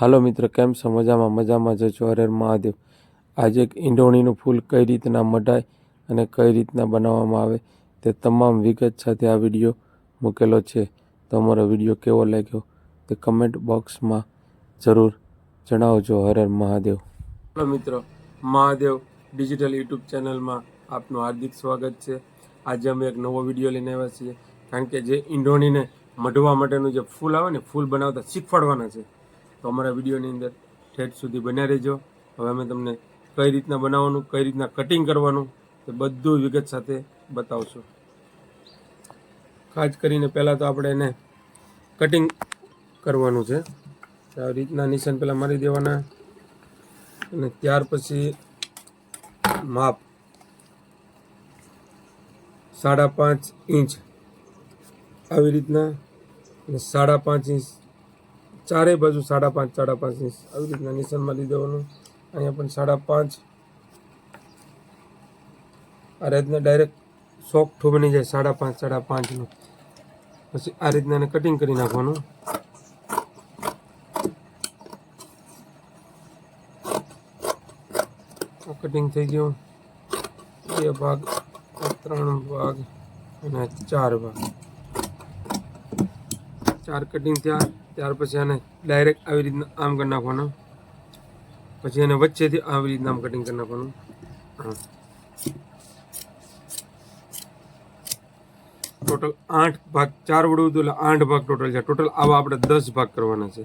હાલો મિત્ર, કેમ છો? મજામાં મજામાં જજો હરેર મહાદેવ. આજે એક ઈંડોણીનું ફૂલ કઈ રીતના મઢાય અને કઈ રીતના બનાવવામાં આવે તે તમામ વિગત સાથે આ વીડિયો મૂકેલો છે. તો અમારો વીડિયો કેવો લાગ્યો તે કમેન્ટ બોક્સમાં જરૂર જણાવજો, હરેર મહાદેવ. હાલો મિત્રો, મહાદેવ ડિજિટલ યુટ્યુબ ચેનલમાં આપનું હાર્દિક સ્વાગત છે. આજે અમે એક નવો વીડિયો લઈને આવ્યા છીએ. કારણ કે જે ઈંડોણીને મઢવા માટેનું જે ફૂલ આવે ને, ફૂલ બનાવતા શીખવાડવાના છે. તો અમારા વિડીયોની અંદર ઠેઠ સુધી બન્યા રહેજો. હવે અમે તમને કઈ રીતના બનાવવાનું, કઈ રીતના કટિંગ કરવાનું, તે બધું વિગત સાથે બતાવશું. ખાસ કરીને પહેલાં તો આપણે એને કટિંગ કરવાનું છે. આવી રીતના નિશાન પહેલાં મારી દેવાના. અને ત્યાર પછી માપ. સાડા પાંચ ઇંચ. આવી રીતના અને સાડા પાંચ ઇંચ ચારે બાજુ સાડા પાંચ સાડા પાંચ આવી રીતના નિશાનમાં લઈ દેવાનું અહીંયા પણ સાડા પાંચ. આ રીતના ડાયરેક્ટ સોફ્ટ બની જાય સાડા પાંચ, સાડા પાંચનું પછી આ રીતના એને કટિંગ કરી નાખવાનું. કટિંગ થઈ ગયું. બે ભાગ, ત્રણ ભાગ અને ચાર ભાગ. ચાર કટિંગ થયા. ત્યાર પછી આને ડાયરેક્ટ આવી રીતના આમ કરી નાખવાનું. પછી એને વચ્ચેથી આવી રીતના આમ કટિંગ કરી નાખવાનું. ટોટલ આઠ ભાગ, ચાર વડું હતું એટલે આઠ ભાગ ટોટલ છે. ટોટલ આવા આપણે દસ ભાગ કરવાના છે.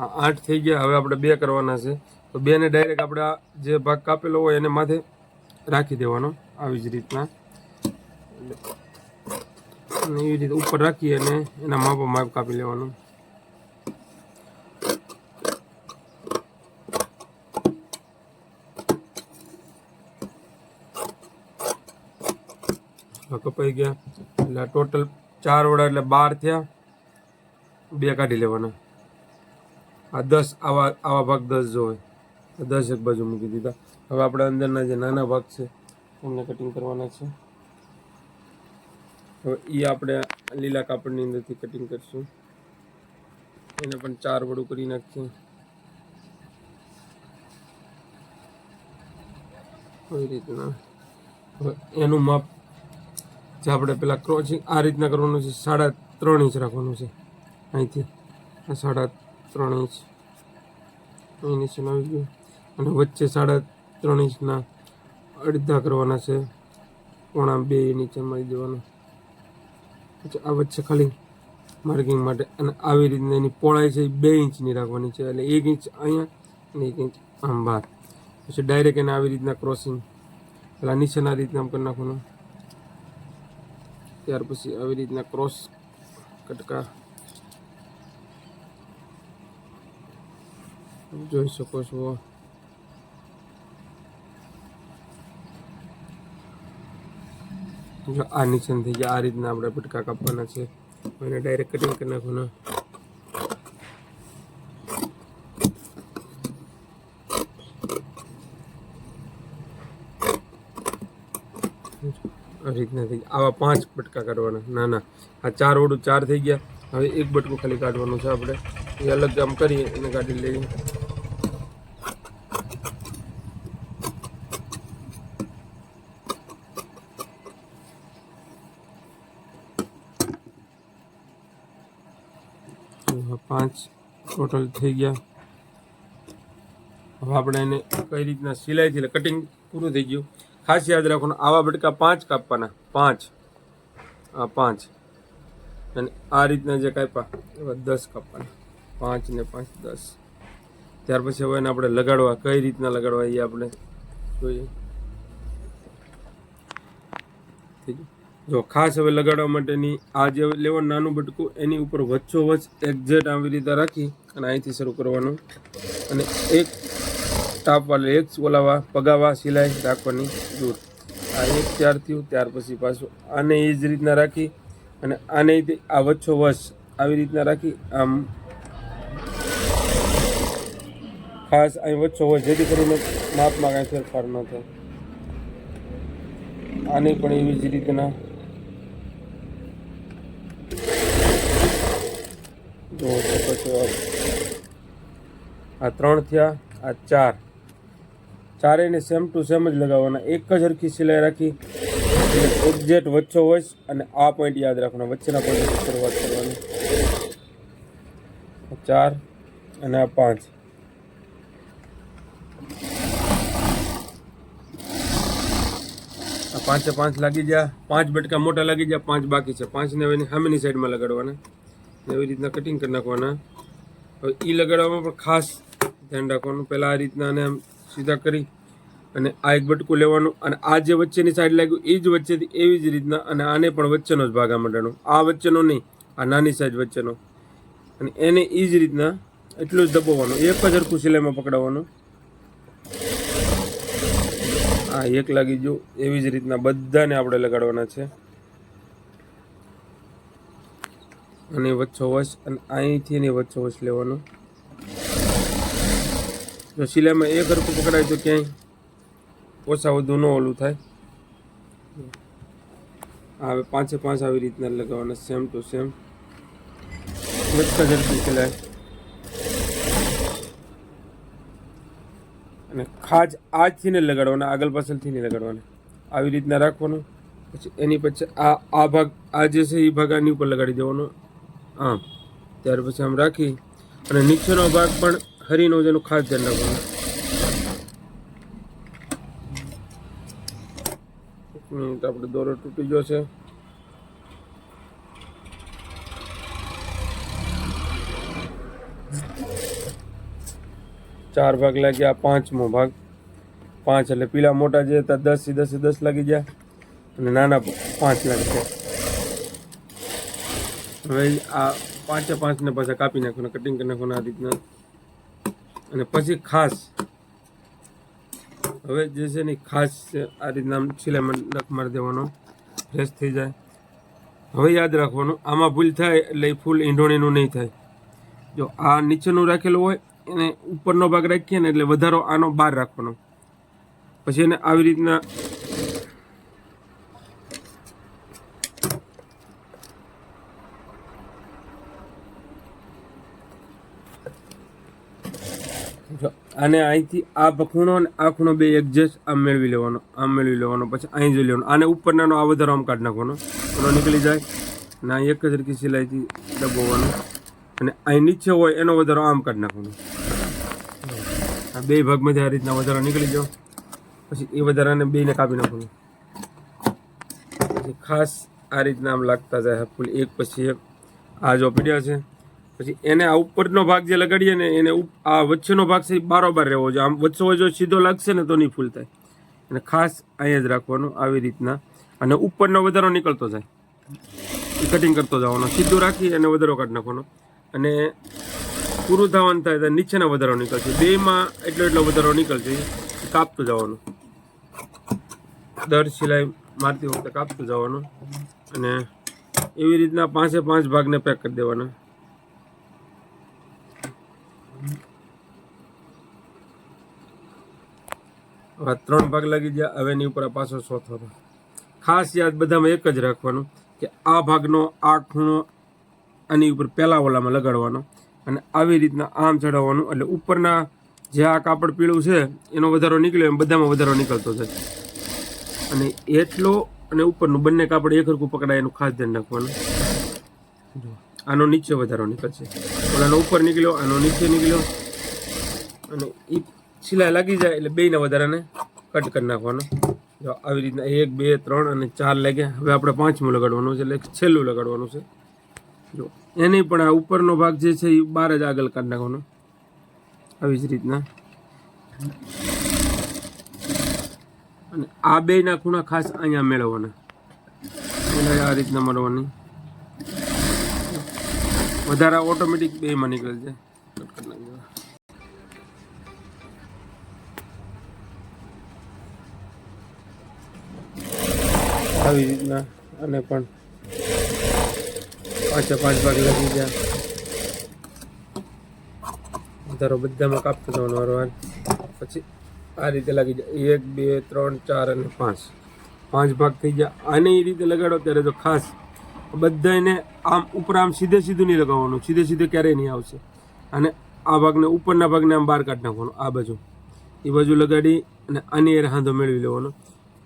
આ આઠ થઈ ગયા, હવે આપણે બે કરવાના છે. તો બેને ડાયરેક્ટ આપણે જે ભાગ કાપેલો હોય એને માથે રાખી દેવાનો આવી જ રીતના. એવી રીતે ઉપર રાખી અને એના માપો માપ કાપી લેવાનું. આ કપાઈ ગયા. એટલે ટોટલ ચાર વડા એટલે બાર થયા. બે કાઢી લેવાના. આ દસ, આવા આવા ભાગ દસ જો હોય. દસ એક બાજુ મૂકી દીધા. હવે આપણે અંદરના જે નાના ભાગ છે, એમને કટિંગ કરવાના છે. હવે એ આપણે લીલા કાપડની અંદરથી કટિંગ કરીશું. એને પણ ચાર વડું કરી નાખીએ. કોઈ રીતના. એનું માપ જે આપણે પેલા ક્રોસિંગ આ રીતના કરવાનું છે, સાડા ત્રણ ઇંચ રાખવાનું છે. અહીંથી સાડા ત્રણ ઇંચ અહીં નીચે આવી ગયું. અને વચ્ચે સાડા ત્રણ ઇંચના અડધા કરવાના છે. પોણા બે નીચે મારી દેવાના પછી આ વચ્ચે ખાલી માર્કિંગ માટે અને આવી રીતના એની પહોળાઈ છે બે ઇંચની રાખવાની છે. એટલે એક ઇંચ અહીંયા અને એક ઇંચ આમ બહાર. પછી ડાયરેક્ટ એને આવી રીતના ક્રોસિંગ પેલા નીચેના રીતના આમ કરી નાખવાનું. ત્યાર પછી આવી રીતના ક્રોસ કટકા જોઈ શકો છો. જો આ નિશાન થઈ ગયા આ રીતના આપણે પટકા કાપવાના છે. અને ડાયરેક્ટ કટિંગ કરી નાખવાના આ રીતના થઈ આવા પાંચ બટકા કાઢવાના. ના ના. આ ચાર ઓડું ચાર થઈ ગયા. હવે એક બટકું ખાલી કાઢવાનું છે આપણે. એ અલગ આમ કરીએ એને કાઢી લઈએ. પાંચ ટોટલ થઈ ગયા. હવે આપણે એને કઈ રીતના સિલાઈથી એટલે કટિંગ પૂરું થઈ ગયું. ખાસ યાદ રાખવાનું આવા બટકા પાંચ કાપવાના. પાંચ. આ પાંચ. અને આ રીતના જે કાપ્યા, એવા દસ કાપવાના. પાંચ ને પાંચ, દસ. ત્યાર પછી હવે એને આપણે લગાડવા, કઈ રીતના લગાડવા એ આપણે જોઈએ. જો ખાસ હવે લગાડવા માટેની આ જે લેવાનું નાનું બટકું એની ઉપર વચ્ચો વચ્ચ એક્ઝેક્ટ આવી રીતે રાખી અને અહીંથી શરૂ કરવાનું. અને એક ટાપવા એક ઓલાવા પગાવા સિલાઈ રાખવાની દૂર આ એક ચાર થયું, ત્યાર પછી પાછું આને એ જ રીતના રાખી અને આને આ વચ્ચો વચ આવી રીતના રાખી. આમ ખાસ અહીં વચ્ચો હોય જેથી કરીને માપમાં કાંઈ ફેરફાર ન થાય. આને પણ એવી જ રીતના જો પછી. આ ત્રણ થયા, આ ચાર. ચારેયને સેમ ટુ સેમ જ લગાવવાના. એક જ હરખી સિલાઈ રાખી એક્ઝેક્ટ વચ્ચો હોય અને આ પોઈન્ટ યાદ રાખવાના. વચ્ચેના પોઈન્ટ શરૂઆત કરવાની. ચાર અને આ પાંચ. આ પાંચે પાંચ લાગી ગયા. પાંચ બટકા મોટા લાગી ગયા, પાંચ બાકી છે. પાંચને હવે સામેની સાઈડમાં લગાડવાના. એવી રીતના કટિંગ કરી નાખવાના. હવે એ લગાડવામાં પણ ખાસ ધ્યાન રાખવાનું. પહેલાં આ રીતના અને આમ સીધા કરી અને આ એક બટકું લેવાનું અને આ જે વચ્ચેની સાઈડ લાગ્યું એ જ વચ્ચેથી એવી જ રીતના અને આને પણ વચ્ચેનો જ ભાગ આ આ વચ્ચેનો નહીં, આ નાની સાઈડ વચ્ચેનો. અને એને એ જ રીતના એટલું જ દબાવવાનું. એક જ હરખું સિલાઈમાં પકડાવવાનું. આ એક લાગી ગયું. એવી જ રીતના બધાને આપણે લગાડવાના છે. અને વચ્ચો વચ અને અહીંથી એની વચ્ચો વચ લેવાનું. જો સિલાઈમાં એક હરખું પકડાય તો ક્યાંય ઓછા વધુ ન ઓલું થાય. હવે પાંચે પાંચ આવી રીતના લગાવવાના સેમ ટુ સેમ ઝડપી સિલાઈ. અને ખાજ આજથી ને લગાડવાના, આગળ પાછળથી નહીં લગાડવાના. આવી રીતના રાખવાનું. પછી એની પછી આ આ ભાગ, આ જે છે એ ભાગ આની ઉપર લગાડી દેવાનો. આમ, ત્યાર પછી આમ રાખી. અને નીચેનો ભાગ પણ હરીનો જેનું ખાસ ધ્યાન રાખવાનું. આપણે દોરો તૂટી ગયો છે. ચાર ભાગ લાગ્યા, પાંચમો ભાગ. પાંચ એટલે પીલા મોટા જે હતા દસ દસ દસ લાગી ગયા અને નાના પાંચ લાગી ગયા. હવે આ પાંચે પાંચને પાછા કાપી નાખવાના કટિંગ કરી નાખવાના આ રીતના. અને પછી ખાસ. હવે જે છે ને ખાસ છે, આ રીતના સિલાઈમાં ડક મારી દેવાનો. ફ્રેશ થઈ જાય. હવે યાદ રાખવાનું, આમાં ભૂલ થાય એટલે ફૂલ ઈંઢોણીનું નહીં થાય. જો આ નીચેનું રાખેલું હોય, એને ઉપરનો ભાગ રાખીએ ને એટલે વધારો આનો બહાર રાખવાનો. પછી એને આવી રીતના આને અહીંથી આ ખૂણો અને આ ખૂણો બે એડજસ્ટ આમ મેળવી લેવાનો, આમ મેળવી લેવાનો, પછી અહીં જોઈ લેવાનો. આને ઉપરનાનો આ વધારો આમ કાઢી નાખવાનો. ખૂણો નીકળી જાય અને અહીં એક જ સરખી સિલાઈથી દબાવવાનો અને અહીં નીચે હોય એનો વધારો આમ કાઢી નાખવાનો. આ બે ભાગમાંથી આ રીતના વધારો નીકળી ગયો. પછી એ વધારાને બેને કાપી નાખવાનું. પછી ખાસ આ રીતના આમ લાગતા જાય ફૂલ. એક પછી એક. આ જો પીડ્યા છે. પછી એને આ ઉપરનો ભાગ જે લગાડીએ ને એને આ વચ્ચેનો ભાગ છે બારોબાર રહેવો જોઈએ. આમ વચ્ચે જો સીધો લાગશે ને તો નહીં ફૂલ થાય અને ખાસ અહીંયા જ રાખવાનું આવી રીતના. અને ઉપરનો વધારો નીકળતો જાય. કટિંગ કરતો જવાનો. સીધું રાખી અને વધારો કાઢી નાખવાનો. અને પૂરું થવાનું થાય તો નીચેના વધારો નીકળશે. બેમાં એટલો એટલો વધારો નીકળશે કાપતું જવાનું. દર સિલાઈ મારતી વખતે કાપતું જવાનું. અને એવી રીતના પાંચે પાંચ ભાગને પેક કરી દેવાના. ત્રણ ભાગ લાગી ગયા. હવે એની ઉપર પાછો ચોથો ભાગ. ખાસ યાદ બધામાં એક જ રાખવાનું કે આ ભાગનો આ ખૂણો આની ઉપર પહેલા ઓલામાં લગાડવાનો અને આવી રીતના આમ ચડાવવાનું એટલે ઉપરના જે આ કાપડ પીળું છે, એનો વધારો નીકળ્યો એમ બધામાં વધારો નીકળતો છે. અને એટલો અને ઉપરનું બંને કાપડ એક હરખું પકડાય એનું ખાસ ધ્યાન રાખવાનું. આનો નીચે વધારો નીકળશે. ઓલાનો ઉપર નીકળ્યો, આનો નીચે નીકળ્યો. અને એ સિલાઈ લાગી જાય એટલે બેયના વધારાને કટ કરી નાખવાનો. જો આવી રીતના એક, બે, ત્રણ અને ચાર લાગ્યા હવે આપણે પાંચમું લગાડવાનું છે એટલે છેલ્લું લગાડવાનું છે. જો એની પણ આ ઉપરનો ભાગ જે છે એ બાર જ આગળ કાઢી નાખવાનો. આવી જ રીતના. અને આ બેયના ખૂણા ખાસ અહીંયા મેળવવાના. એટલે આ રીતના મળવાની. વધારે ઓટોમેટિક બેમાં નીકળે છે. આવી રીતના અને પણ પાંચે પાંચ ભાગ લાગી ગયા. વધારો બધામાં કાપતો જવાનો વારવાર. પછી આ રીતે લાગી જાય એક, બે, ત્રણ, ચાર અને પાંચ. પાંચ ભાગ થઈ ગયા. આને એ રીતે લગાડો ત્યારે તો ખાસ બધાને આમ ઉપર આમ સીધે સીધું નહીં લગાવવાનું, સીધે સીધે ક્યારેય નહીં આવશે. અને આ ભાગને ઉપરના ભાગને આમ બહાર કાઢી નાખવાનો, આ બાજુ. એ બાજુ લગાડી અને આની એર હાંધો મેળવી લેવાનો.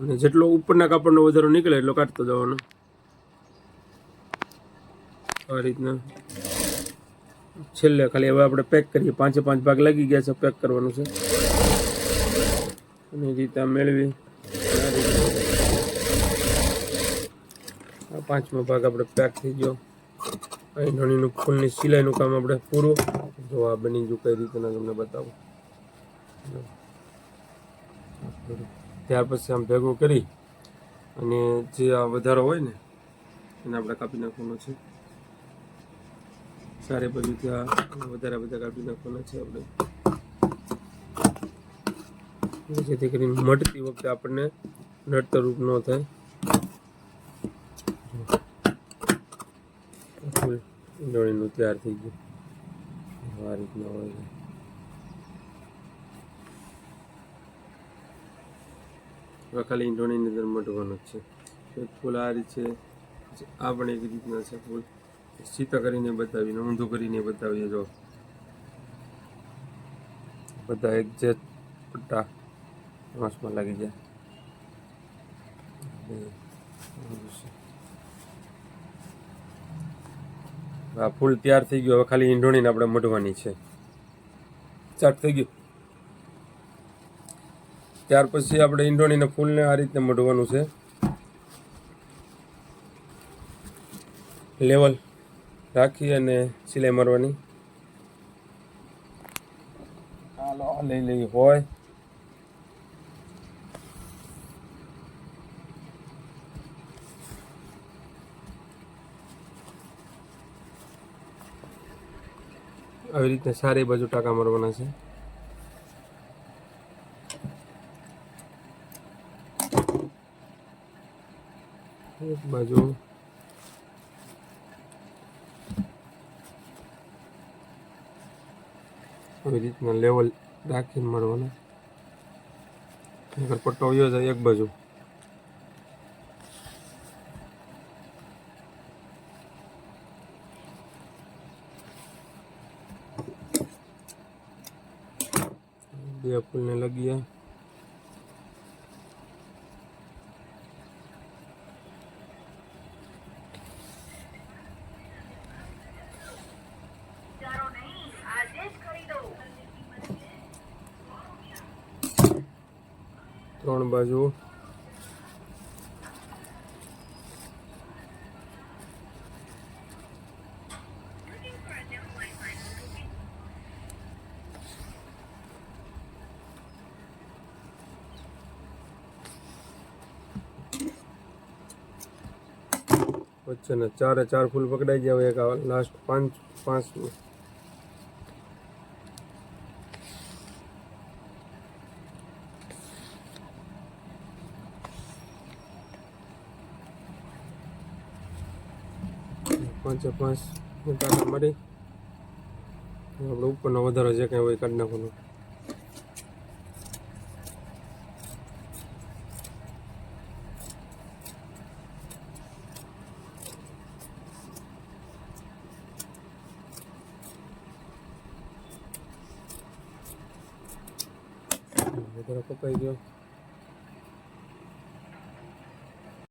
અને જેટલો ઉપરના કાપડનો વધારો નીકળે એટલો કાઢતો જવાનો. આ રીતના. છેલ્લે ખાલી હવે આપણે પેક કરીએ. પાંચે પાંચ ભાગ લાગી ગયા છે પેક કરવાનું છે. અને રીતે મેળવી આ રીતે આ પાંચમો ભાગ આપણે પેક થઈ ગયો. અહીં ધણીનું ફૂલની સિલાઈનું કામ આપણે પૂરું. જો આ બની ગયું કઈ રીતના તમને બતાવું. ત્યાર પછી આમ ભેગું કરી અને જે આ વધારો હોય ને, એને આપણે કાપી નાખવાનો છે. સારી બધું ત્યાં વધારે બધા કાપી નાખવાના છે આપણે. જેથી કરીને મટતી વખતે આપણને નડતરરૂપ ન થાય ફૂલ ઈંડોળીનું તૈયાર થઈ ગયું. આ રીતના હોય છે. હવે ખાલી ઈંડોળીની અંદર મટવાનું જ છે. ફૂલ આ રીત છે. આ પણ એક રીતના છે ફૂલ. સીતા કરીને બતાવીને, ઊંધું કરીને બતાવીએ જો. બધા એક જે પટ્ટા વાંસમાં લાગી જાય આ ફૂલ તૈયાર થઈ ગયું. હવે ખાલી ઈંઢોણીને આપણે મઢવાની છે. ચાટ થઈ ગયું. ત્યાર પછી આપણે ઈંઢોણીને ફૂલને આ રીતે મઢવાનું છે. લેવલ રાખી અને સિલાઈ મારવાની. લઈ લઈ હોય. આવી રીતે સારી બાજુ ટાંકા મારવાના છે. એક બાજુ. આવી રીતના લેવલ રાખીને નકર પટ્ટો વયો જાય એક બાજુ. બે ફૂલને લગીયા ત્રણ બાજુ વચ્ચેના ચારે ચાર ફૂલ પકડાઈ ગયા હોય, એક લાસ્ટ પાંચ પાંચ પાંચે પાંચ ટાટા મારી. આપણે ઉપરનો વધારો જે કાંઈ હોય કાઢી નાખવાનો. વધારો કપાઈ ગયો